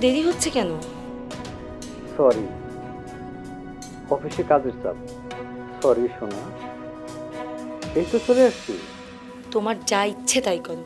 দেরি হচ্ছে কেন? সরি অফিসে কাজের চাপ। সরি সোনা এই তো চলে আসছি। তোমার যা ইচ্ছে তাই করো।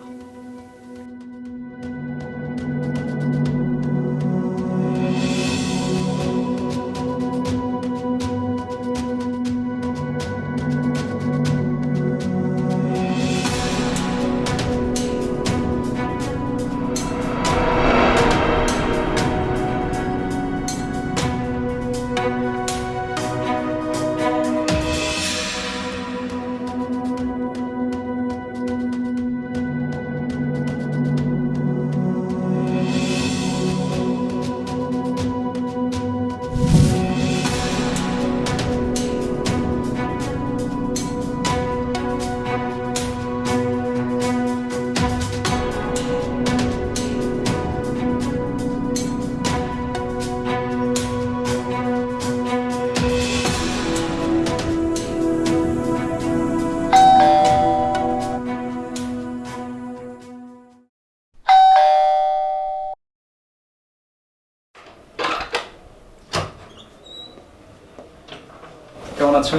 কেমন আছো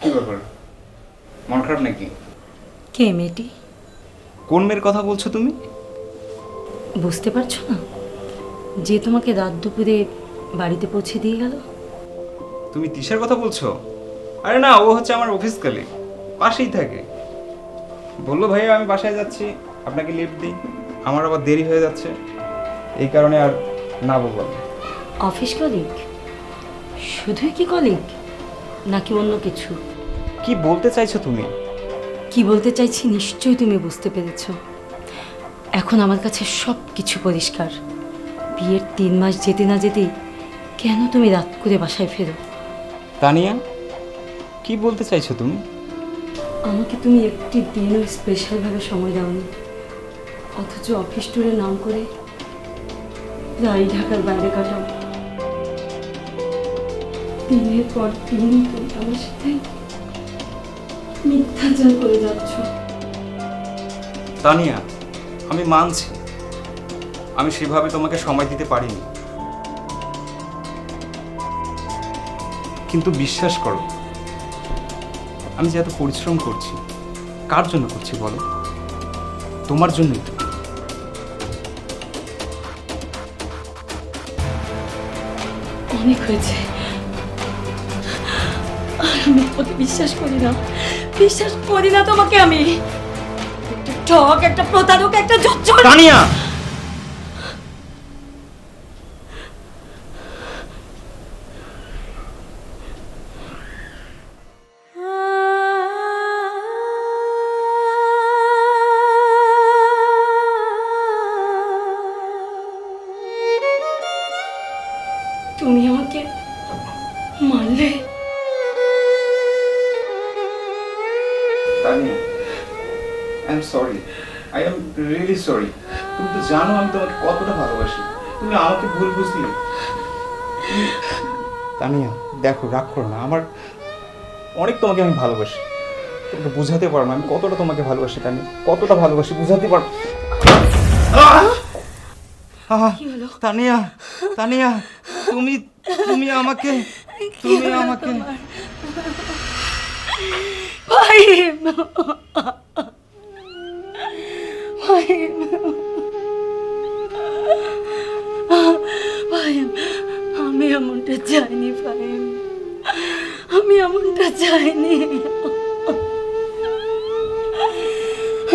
কি ব্যাপার? মন খারাপ নাকি? কে মেয়েটি? কোন মেয়ের কথা বলছো তুমি? বুঝতে পারছ না? যে তোমাকে রাত দুপুরে বাড়িতে পৌঁছে দিয়ে গেল? তুমি তিশার কথা বলছো? আরে না ও হচ্ছে আমার অফিস কালি পাশেই থাকে। বলল ভাইয়া আমি বাসায় যাচ্ছি। আপনাকে লিফট দিই। আমার আবার দেরি হয়ে যাচ্ছে। এই কারণে আর না বললাম। অফিস কলিগ শুধুই কি কলিগ নাকি অন্য কিছু? কি বলতে চাইছো তুমি? কি বলতে চাইছি নিশ্চয়ই তুমি বুঝতে পেরেছ। এখন আমার কাছে সব কিছু পরিষ্কার। বিয়ের তিন মাস যেতে না যেতেই কেন তুমি রাত করে বাসায় ফেরো? তানিয়া কি বলতে চাইছো তুমি? আমাকে তুমি একটি দিনও স্পেশালভাবে সময় দাওনি। অথচ অফিস ট্যুরের নাম করে রাই ঢাকার বাইরে কাটাও দিনের পর দিন তুমি আমার সাথে মিথ্যাচার করে যাচ্ছ। তানিয়া, আমি মানছি। আমি সেভাবে তোমাকে সময় দিতে পারিনি। কিন্তু বিশ্বাস করো, আমি যে এত পরিশ্রম করছি, কার জন্য করছি বলো? তোমার জন্যই তো। অনেক হয়েছে। আর আমি তোমাকে বিশ্বাস করি না। বিশ্বাস করি না তোমাকে আমি। একটা ঠক, একটা প্রতারক, একটা জচ্চর। দেখো রাগ করো না। আমার অনেক তোমাকে আমি ভালোবাসি। তোমাকে বুঝাতে পারো না আমি কতটা তোমাকে ভালোবাসি তানিয়া কতটা ভালোবাসি বুঝাতে পারো? তানিয়া তানিয়া তুমি তুমি আমাকে তুমি আমাকে আমি এমনটা চাইনি ফাহিম আমি এমনটা চাইনি।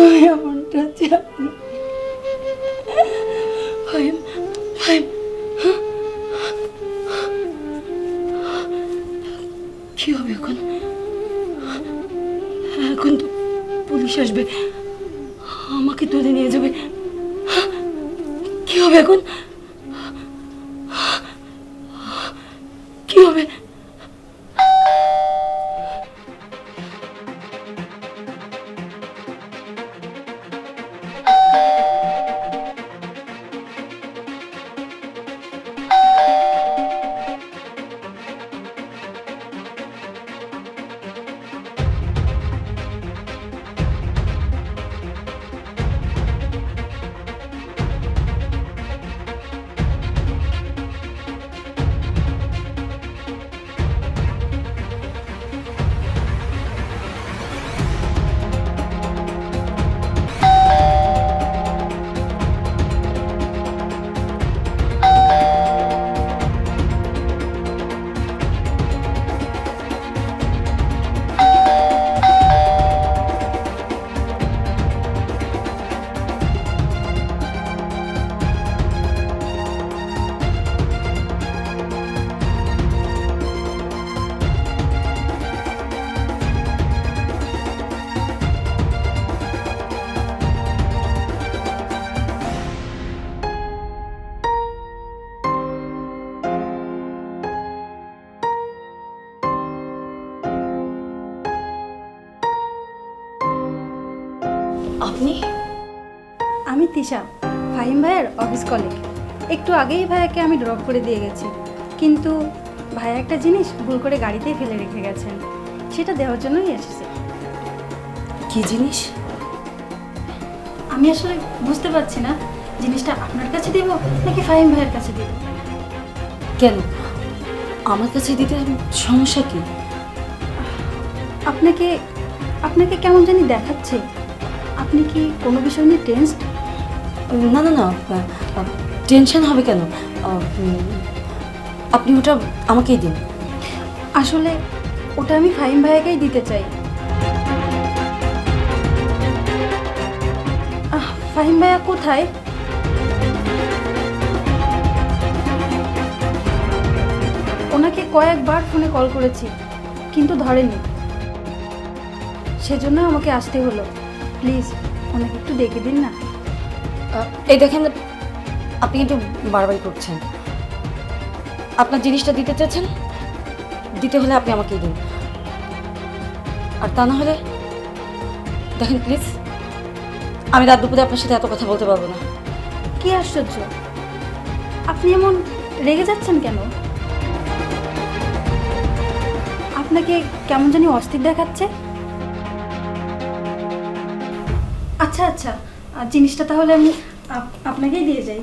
আমি এমনটা চাইনি। ফাহিম কি হবে এখন? এখন তো পুলিশ আসবে। আমাকে তুলে নিয়ে যাবে। কি হবে এখন? ফাহিম ভাইয়ের অফিস কলিগ একটু আগেই ভাইয়াকে আমি ড্রপ করে দিয়ে গেছি। কিন্তু ভাইয়া একটা জিনিস ভুল করে গাড়িতেই ফেলে রেখে গেছেন। সেটা দেওয়ার জন্যই এসেছে। কি জিনিস? আমি আসলে বুঝতে পারছি না। জিনিসটা আপনার কাছে দেবো নাকি ফাহিম ভাইয়ের কাছে দেবো? কেন? আমার কাছে দিতে সমস্যা কি? আপনাকে আপনাকে কেমন জানি দেখাচ্ছে। আপনি কি কোনো বিষয় নিয়ে টেন্সড না না না টেনশন হবে কেন? আপনি ওটা আমাকেই দিন। আসলে ওটা আমি ফাহিম ভাইয়াকেই দিতে চাই। ফাহিম ভাইয়া কোথায়? ওনাকে কয়েকবার ফোনে কল করেছি, কিন্তু ধরেনি। সেজন্য আমাকে আসতে হলো। প্লিজ, ওনাকে একটু দেখে দিন না। এই দেখেন, আপনি কিন্তু বারবারই করছেন। আপনার জিনিসটা দিতে চাচ্ছেন, দিতে হলে আপনি আমাকেই দিন। আর তা না হলে, দেখেন প্লিজ আমি রাত দুপুরে আপনার সাথে এত কথা বলতে পারব না। কি আশ্চর্য। আপনি এমন রেগে যাচ্ছেন কেন? আপনাকে কেমন জানি অস্থির দেখাচ্ছে। আচ্ছা আচ্ছা। আর জিনিসটা তাহলে আমি আপ- আপনাকেই দিয়ে যাই।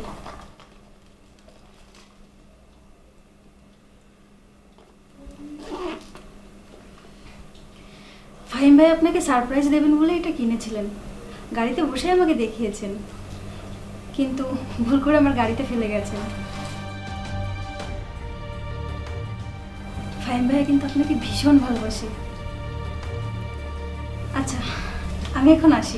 ফাহিম ভাই আপনাকে সারপ্রাইজ দেবেন বলে এটা কিনেছিলেন। গাড়িতে বসে আমাকে দেখিয়েছেন। কিন্তু ভুল করে আমার গাড়িতে ফেলে গেছেন। ফাইন ভাইয়া কিন্তু আপনাকে ভীষণ ভালোবাসে। আচ্ছা আমি এখন আসি।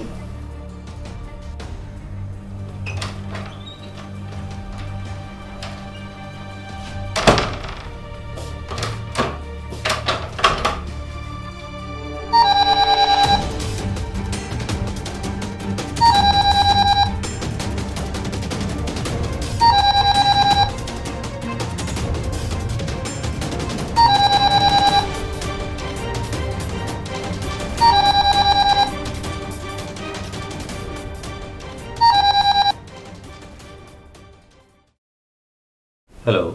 হ্যালো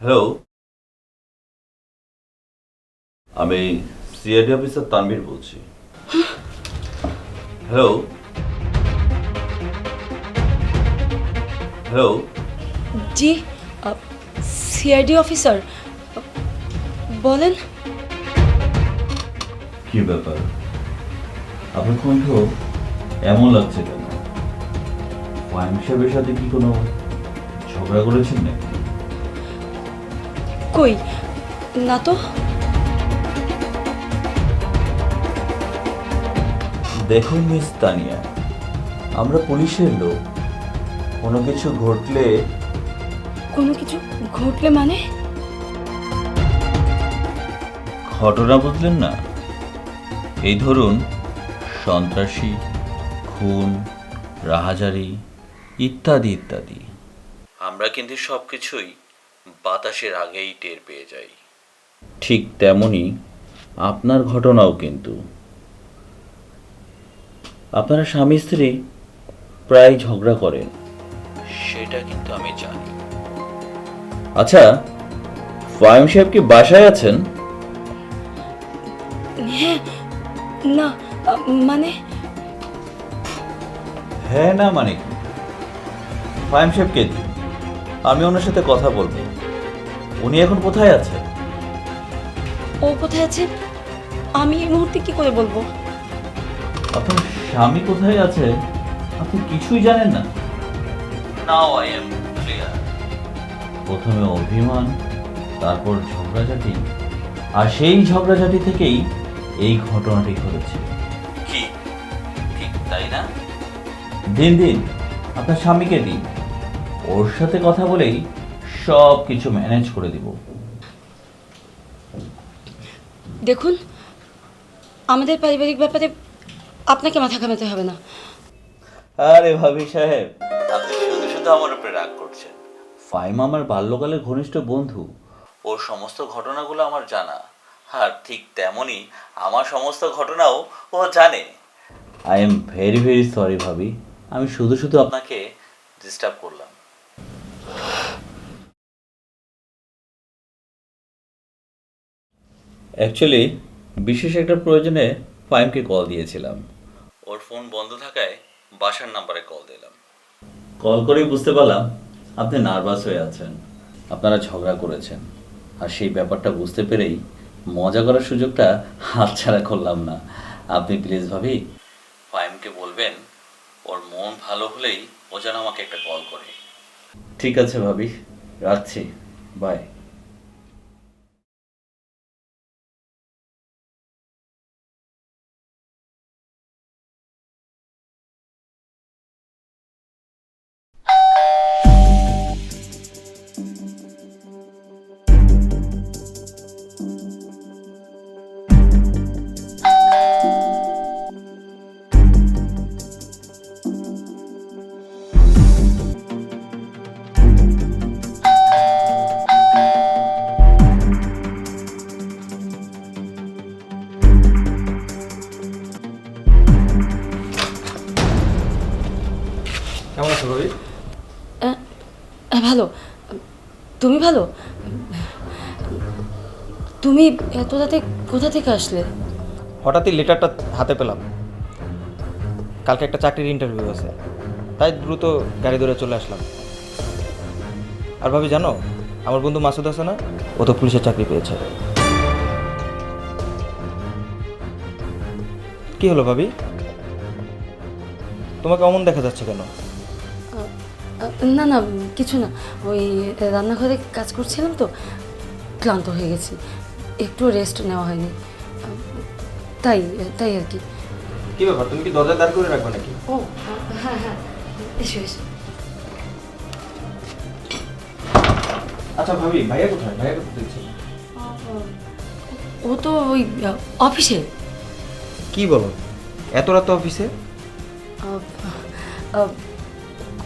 হ্যালো আমি সিআইডি অফিসার তানভীর বলছি। হ্যালো হ্যালো জি সিআইডি অফিসার বলেন। কি ব্যাপার? আপনার কণ্ঠ এমন লাগছে কেন? ওয়াইম সাহেবের সাথে কি কোনো ঝগড়া করেছেন নাকি? কই? না তো। দেখুন মিস তানিয়া আমরা পুলিশের লোক। কোনো কিছু ঘটলে কোনো কিছু ঘটলে মানে? ঘটনা বুঝলেন না। এই ধরুন সন্ত্রাসী খুন রাহাজারি। ইত্যাদি ইত্যাদি। আমরা কিন্তু সব কিছুই বাতাসের আগেই টের পেয়ে যাই। ঠিক তেমনই আপনার ঘটনাও কিন্তু। আপনারা স্বামী স্ত্রী প্রায় ঝগড়া করেন। সেটা কিন্তু আমি জানি। আচ্ছা ফাইম সাহেব কি বাসায় আছেন? হ্যাঁ না মানে? হ্যাঁ না মানে কি? ফাইম সাহেবকে দিন আমি ওনার সাথে কথা বলব। উনি এখন কোথায় আছে? ও কোথায় আছে? আমি এই মুহূর্তে কি করে বলব? আপনার স্বামী কোথায় আছে? আপনি কিছুই জানেন না। নাও আই এম ক্লিয়ার প্রথমে অভিমান তারপর ঝগড়াঝাটি আর সেই ঝগড়াঝাটি থেকেই এই ঘটনাটি ঘটেছে। কি? ঠিক তাই না? দিন দিন আপনার স্বামীকে দিন। ওর সাথে কথা বলেই সব কিছু ম্যানেজ করে দিব। দেখুন আমাদের পারিবারিক ব্যাপারে আপনাকে মাথা ঘামাতে হবে না। আরে ভাবি সাহেব আপনি শুধু শুধু আমার উপরে রাগ করছেন। ফাইম আমার বাল্যকালের ঘনিষ্ঠ বন্ধু। ওর সমস্ত ঘটনাগুলো আমার জানা। আর ঠিক তেমনই আমার সমস্ত ঘটনাও ও জানে। I am very very sorry ভাবি। আমি শুধু শুধু আপনাকে ডিস্টার্ব করলাম। অ্যাকচুয়ালি বিশেষ একটা প্রয়োজনে ফাইমকে কল দিয়েছিলাম। ওর ফোন বন্ধ থাকায় বাসার নাম্বারে কল দিলাম। কল করেই বুঝতে পারলাম আপনি নার্ভাস হয়ে আছেন আপনারা ঝগড়া করেছেন। আর সেই ব্যাপারটা বুঝতে পেরেই মজা করার সুযোগটা হাতছাড়া করলাম না। আপনি প্লিজ ভাবি। ফাইমকে বলবেন ওর মন ভালো হলেই ও যেন আমাকে একটা কল করে। ঠিক আছে ভাবি রাখছি। বাই তুমি এত রাতে কোথা থেকে আসলে? হঠাৎই লেটারটা হাতে পেলাম। কালকে একটা চাকরির ইন্টারভিউ আছে। তাই দ্রুত গাড়ি ধরে চলে আসলাম। আর ভাবি জানো আমার বন্ধু মাসুদ আছে না? ও তো পুলিশের চাকরি পেয়েছে। কি হলো ভাবি? তোমাকে অমন দেখা যাচ্ছে কেন? না না কিছু না। ওই রান্নাঘরে কাজ করছিলাম তো ক্লান্ত হয়ে গেছি। একটু রেস্ট নেওয়া হয়নি। তাই তাই আর কি। কি ব্যাপার? তুমি কি দরজা দাঁড় করে রাখবে নাকি? ও হ্যাঁ হ্যাঁ এসো এসো। আচ্ছা ভাবি ভাইয়া কোথায়? ভাইয়া কোথায় দেখছি। ও তো ওই অফিসে। কি বলো? এত রাত অফিসে?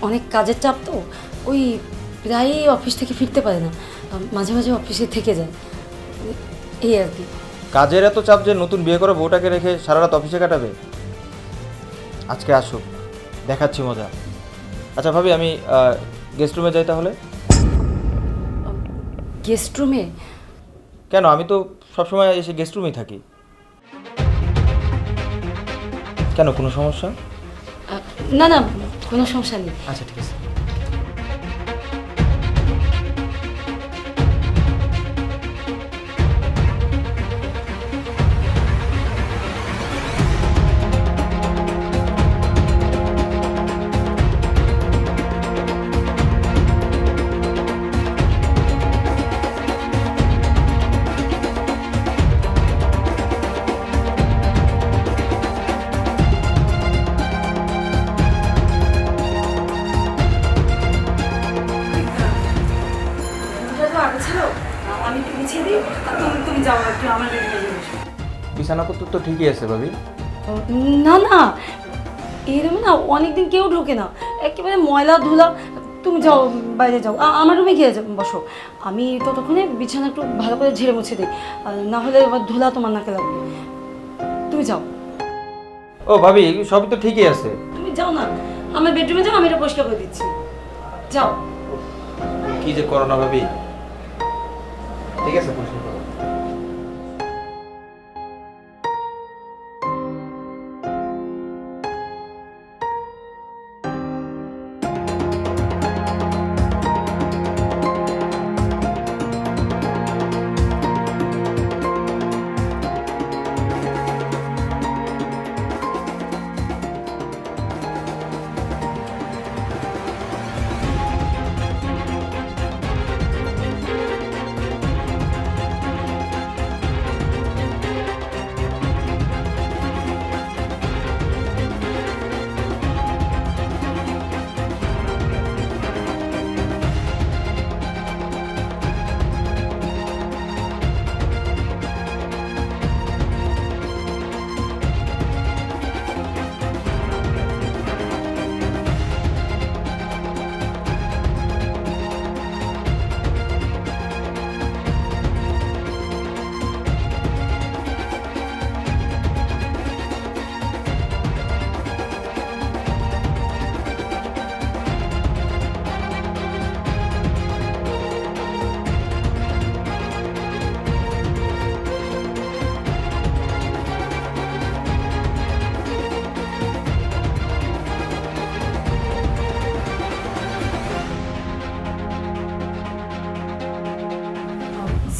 অনেক কাজের চাপ তো। ওই প্রায়ই অফিস থেকে ফিরতে পারে না। মাঝে মাঝে অফিসে থেকে যায়। এই আর কি। কাজের এত চাপ যে নতুন বিয়ে করে বউটাকে রেখে সারা রাত অফিসে কাটাবে? আজকে আসুক দেখাচ্ছি মজা। আচ্ছা ভাবি আমি গেস্ট রুমে যাই তাহলে? গেস্ট রুমে কেন? আমি তো সবসময় এসে গেস্ট রুমেই থাকি। কেন কোনো সমস্যা? না না কোনো সমস্যা নেই। আচ্ছা ঠিক আছে। ঠিকই আছে ভাবি। না না। এরকম না অনেকদিন কেউ ঢোকে না। একেবারে ময়লা ধুলা তুমি যাও বাইরে যাও। আমার রুমে গিয়ে বসো। আমি ততক্ষণে বিছানা একটু ভালো করে ঝেড়ে মুছে দিই। না হলে ধুলা তোমার নাকে লাগবে। তুমি যাও। ও ভাবি সবই তো ঠিকই আছে। তুমি যাও না। আমার বেডরুমে যাও আমি এটা পরিষ্কার করে দিচ্ছি। যাও। কি যে করো না ভাবি। ঠিক আছে পরিষ্কার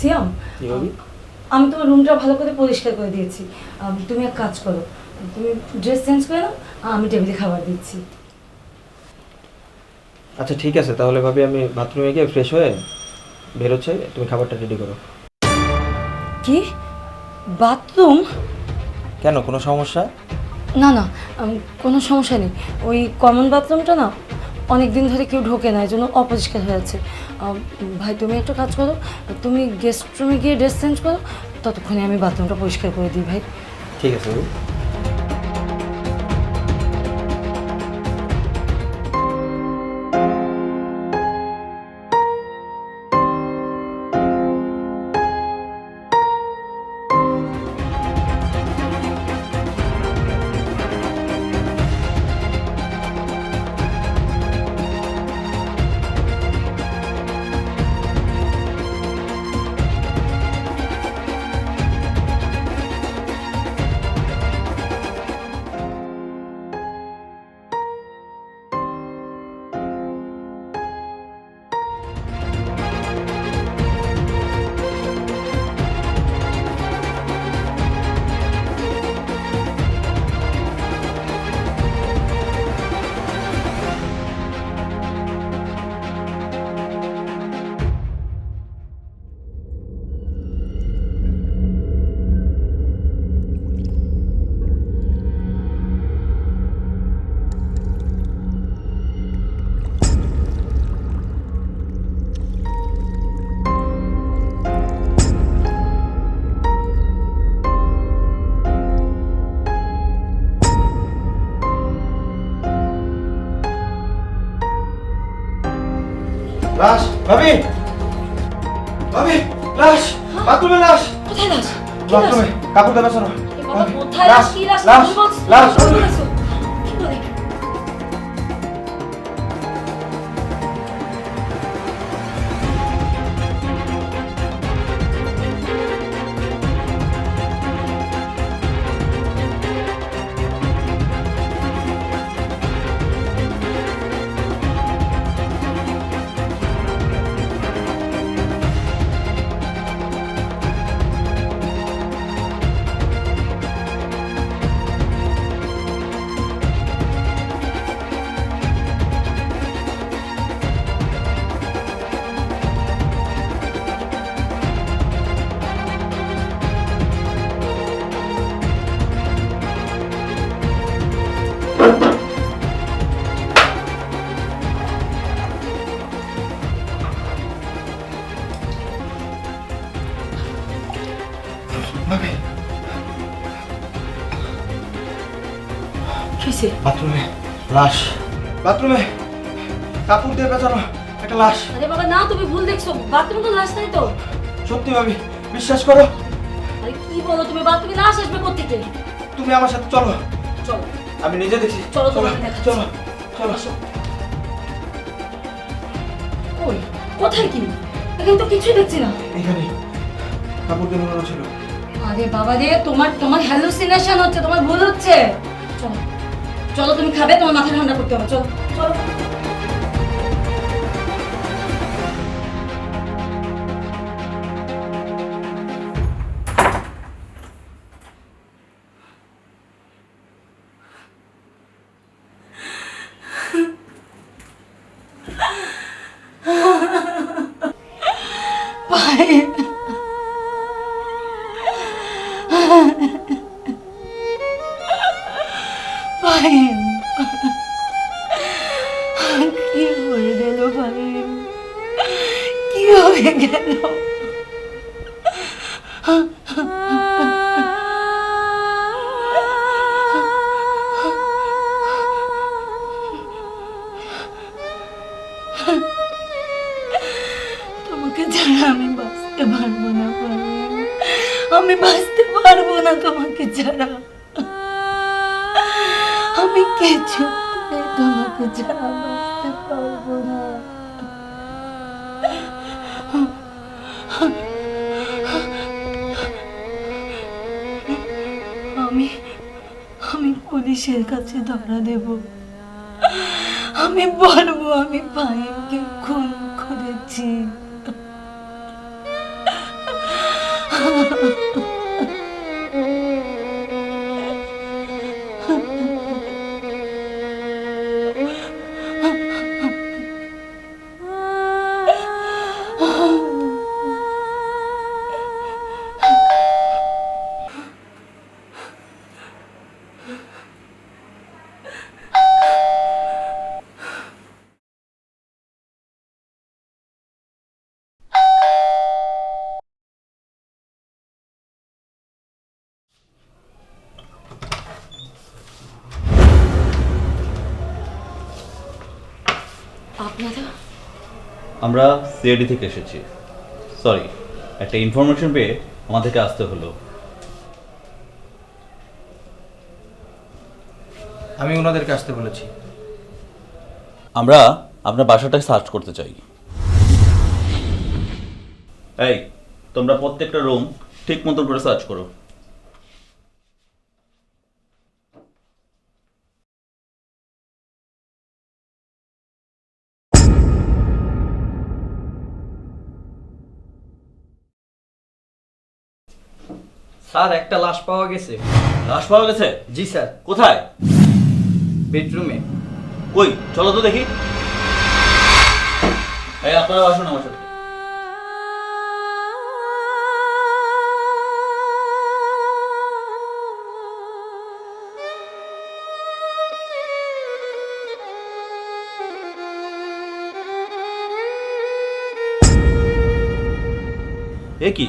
করো। আমি তোমার রুমটা ভালো করে পরিষ্কার করে দিয়েছি। তুমি এক কাজ করো তুমি ড্রেস চেঞ্জ করে নাও আমি টেবিলে খাবার দিচ্ছি। আচ্ছা ঠিক আছে তাহলে ভাবি আমি বাথরুমে গিয়ে ফ্রেশ হয়ে বেরোচ্ছে তুমি খাবারটা রেডি করো। কি? বাথরুম কেন কোনো সমস্যা? না না কোনো সমস্যা নেই। ওই কমন বাথরুমটা না অনেক দিন ধরে কেউ ঢোকে না এই জন্য অপরিষ্কার হয়ে আছে। ভাই, তুমি একটা কাজ করো, তুমি গেস্ট রুমে গিয়ে ড্রেস চেঞ্জ করো, ততক্ষণে আমি বাথরুমটা পরিষ্কার করে দিই, ভাই। ঠিক আছে ভাবি! ভাবি লাশ! বাথরুমে লাশ! কোথায় লাশ? বাথরুমে কাপড় দেবে শোনো কোথায় লাশ? লাশ লাশ? লাশ। বাথরুমে কাপড় দিয়ে পেঁচানো একটা লাশ। আরে বাবা না তুমি ভুল দেখছ। বাথরুমে তো লাশ নাই তো। সত্যি ভাবি বিশ্বাস করো। আরে কি বলো তুমি বাথরুমে লাশ আসবে কোত্থেকে? তুমি আমার সাথে চলো। চলো। আমি নিজে দেখছি। চলো, দেখাচ্ছি। চলো চলো। আসো। কই কোথায় কি? এখানে তো কিছুই দেখছি না। এখানে কাপড় দিয়ে মোড়ানো ছিল। আরে বাবা রে তোমার তোমার হ্যালুসিনেশন হচ্ছে তোমার ভুল হচ্ছে। চলো। চলো তুমি খাবে? তোমার মাথা ঠান্ডা করতে হবে চলো। চলো। পায়ে পুলিশের কাছে ধরা দেব। আমি বলব আমি ভাইকে খুন করেছি। আপনারা আমরা সিআইডি থেকে এসেছি। সরি একটা ইনফরমেশন পেয়ে আমাদেরকে আসতে হলো। আমি ওনাদেরকে আসতে বলেছি। আমরা আপনার বাসাটাকে সার্চ করতে চাই। এই তোমরা প্রত্যেকটা রুম ঠিক মতন করে সার্চ করো। স্যার একটা লাশ পাওয়া গেছে। লাশ পাওয়া গেছে? জি স্যার। কোথায়? বেডরুমে। কই? চলো তো দেখি। এই আপনারা আসুন আমার সাথে। এ কি?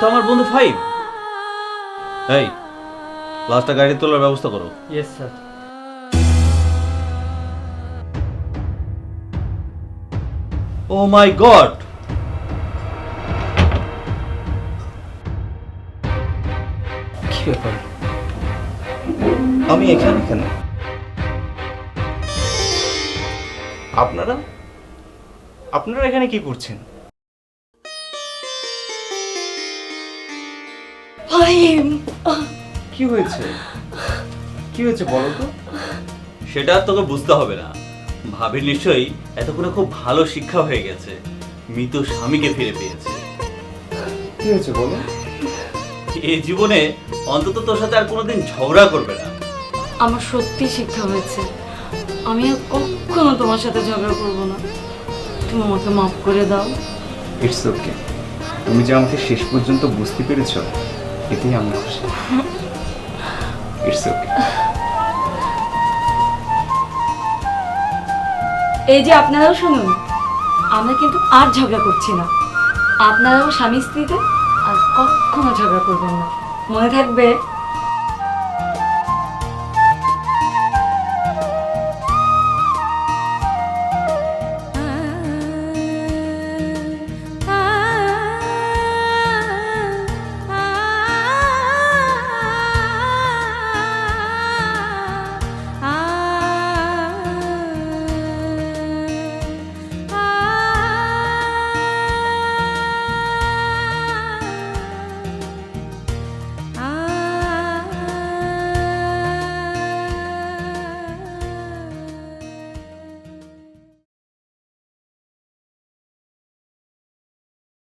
তো আমার বন্ধু ফাইভ এই লাস্টটা গাড়ি তোলার ব্যবস্থা করো। Yes sir oh my god. কি ব্যাপার? আমি এখানে কেন? আপনারা? আপনারা এখানে কি করছেন? ফাহিম কি হয়েছে? কি হয়েছে বলো তো? সেটা আর তোকে বুঝতে হবে না। ভাবির নিশ্চয়ই এতক্ষণে খুব ভালো শিক্ষা হয়ে গেছে। মৃত স্বামীকে ফিরে পেয়েছে। কি হয়েছে বলো? এই জীবনে অন্তত তোর সাথে আর কোনোদিন ঝগড়া করবে না। আমার সত্যি শিক্ষা হয়েছে। আমি আর কখনো তোমার সাথে ঝগড়া করব না। তুমি আমাকে মাফ করে দাও। ইটস ওকে তুমি যে আমাকে শেষ পর্যন্ত বুঝতে পেরেছ এতেই আমি খুশি। ইটস ওকে এই যে আপনারাও শুনুন, আমরা কিন্তু আর ঝগড়া করছি না। আপনারাও স্বামী স্ত্রীতে আর কখনো ঝগড়া করবেন না। মনে থাকবে